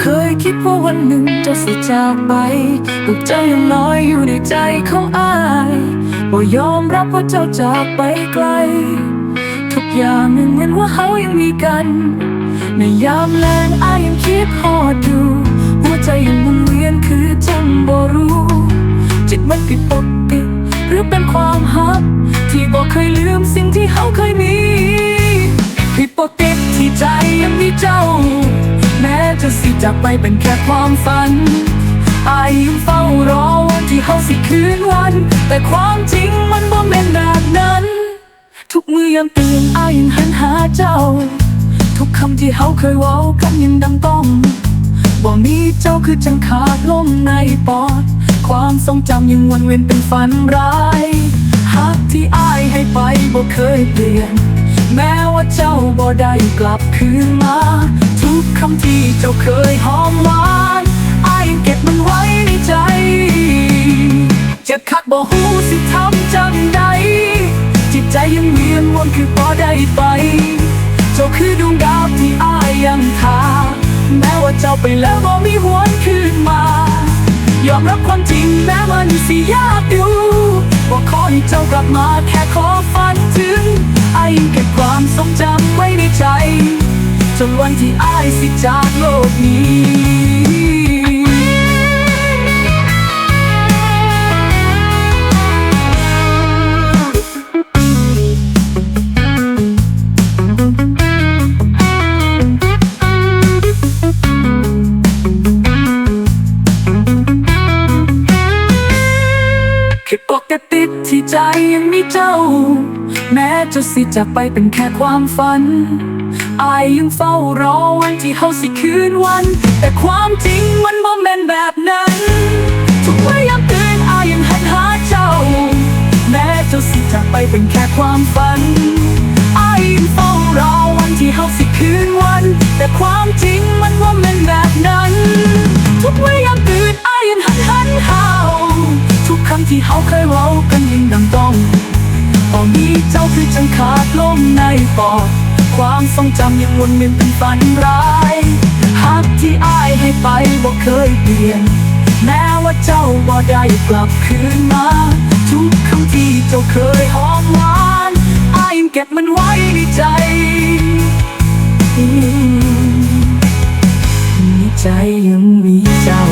เคยคิดว่าวันหนึ่งจะสิจากไปหัวใจยังลอยอยู่ในใจของอายบ่ยอมรับว่าเจ้าจากไปไกล ทุกอย่างมันเหมือนว่าเขายังมีกัน ในยามแลงอายยังคิดฮอดอยู่หัวใจยังหมุนเวียนคือจังบ่รู้ จิตมันผิดปกติหรือเป็นความฮัก ที่บอกเคยลืมสิ่งที่เขาเคยมี ผิดปกติที่ใจยังมีเจ้า จะสิจากไปเป็นแค่ความฝันอายยังเฝ้ารอวันที่เขาสิคืนวัน แต่ความจริงมันบ่เป็นแบบนั้น ทุกมือยามตื่นอายยังหันหาเจ้า ทุกคำที่เขาเคยเว้ากันยังดังต้องบ่มีเจ้าคือจังขาดลมในปอด ความทรงจำยังวนเวียนเป็นฝันร้ายหักที่อายให้ไปบ่เคยเปลี่ยน แม้ว่าเจ้าบ่ได้กลับคืนมา ทุกคำ จ้าเคยหอมหวานอายยังเก็บมันไว้ในใจจ็บคักบ่หูสิทำจังใดจิตใจยังเวียนวนคือบ่ได้ไป เจ้าคือดวงดาวที่อายยังทาแม้ว่าเจ้าไปแล้วบ่มีหวนคืนมา ยอมรับความจริงแม้มันสิยากอยู่ว่าขอให้เจ้ากลับมาแค่ขอฝันถึงอายยังเก็บความทรงจำไว้ในใจ จนวันที่อายสิจากโลกนี้คือปกติที่ใจยังมีเจ้า แม้จะสิจากไปเป็นแค่ความฝัน อายยังเฝ้ารอวันที่เขาสิคืนวัน แต่ความจริงมันบ่แม่นแบบนั้น ทุกเมื่อยามตื่นอายยังหันหาเจ้า แม้จะสิจากไปเป็นแค่ความฝันอายยังเฝ้ารอวันที่เขาสิคืนวัน แต่ความจริงมันบ่แม่นแบบนั้น ทุกเมื่อยามตื่นอายยังหันหันหาทุกคำที่เขาเคยเว้ากันยังดังต้องตอนนี้เจ้าคือจังขาดลมในปอด ความทรงจำยังวนเวียนเป็นฝันร้ายหักที่อายให้ไปบ่เคยเปลี่ยน แม้ว่าเจ้าบ่ได้กลับคืนมา ทุกคำที่เจ้าเคยหอมหวานอายยังเก็บมันไว้ในใจอืมมีใจยังมีเจ้า